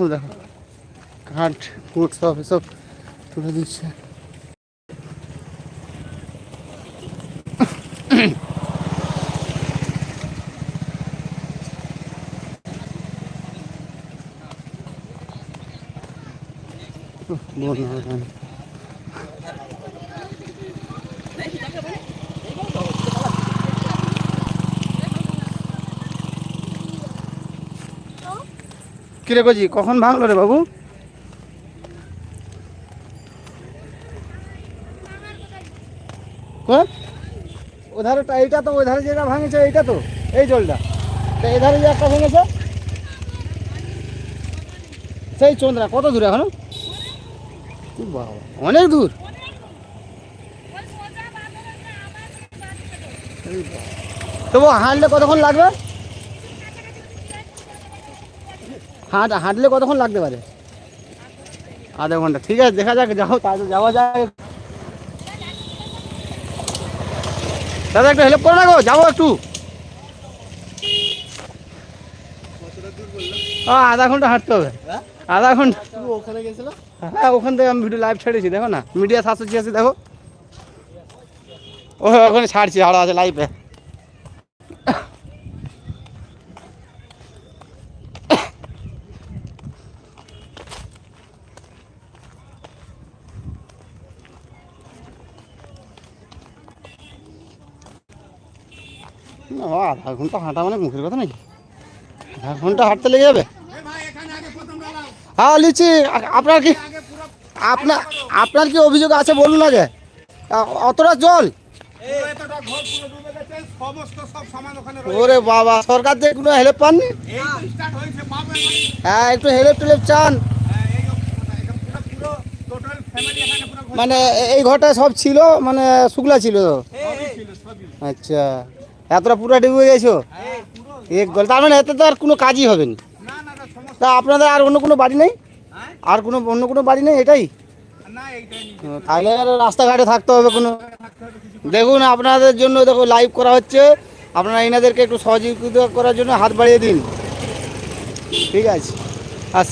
ও দেখো। কাঠ কুট সব এসব তুলে দিচ্ছে। উহ, বন্যা কিরে কজি, কখন ভাঙলো রে বাবু? কোন ওধারেটা এইটা তো ওই ধারে যেটা ভাঙেছে এইটা তো, এই জলটা। তা এধারে যে একটা ভেঙেছে, সেই চন্দ্রা, কত দূর এখনও? বাবা, অনেক দূর। তবু হাঁটলে কতক্ষণ লাগবে? হাঁট হাঁটলে কতক্ষণ লাগতে পারে? আধা ঘণ্টা। ঠিক আছে দেখা যাক যাও তাহলে যাওয়া যায়। দাদা একটু হেল্প করো না গো যাব একটু। আধা ঘণ্টা হাঁটতে হবে। আধা ঘণ্টা। ওখানে গেছিল? হ্যাঁ ওখান থেকে আমি ভিডিও লাইভ ছেড়েছি দেখো না। মিডিয়া সাতশো ছিয়াশি দেখো। ও ওখানে ছাড়ছি আরও আছে লাইভে না, আধা ঘণ্টা হাঁটা মানে মুখের কথা নাকি? আধা ঘণ্টা হাঁটতে লেগে যাবে? হ্যাঁ লিচি আপনার কি আপনার আপনার কি অভিযোগ আছে বলুন আগে? অতটা জল? ওরে বাবা সরকার থেকে কোনো হেল্প পাননি? হ্যাঁ একটু হেল্প টেলেপ চান। মানে এই ঘরটা সব ছিল মানে শুকলা ছিল। আচ্ছা। এতটা পুরো ডুবে গেছো? গল। তার মানে এতে তো আর কোনো কাজই হবে না। তা আপনাদের আর অন্য কোনো বাড়ি নেই? আর কোনো অন্য কোনো বাড়ি নেই এটাই? তাহলে আর রাস্তাঘাটে থাকতে হবে কোনো। দেখুন, আপনাদের জন্য দেখো লাইভ করা হচ্ছে। আপনারা এনাদেরকে একটু সহযোগিতা করার জন্য হাত বাড়িয়ে দিন। ঠিক আছে। আস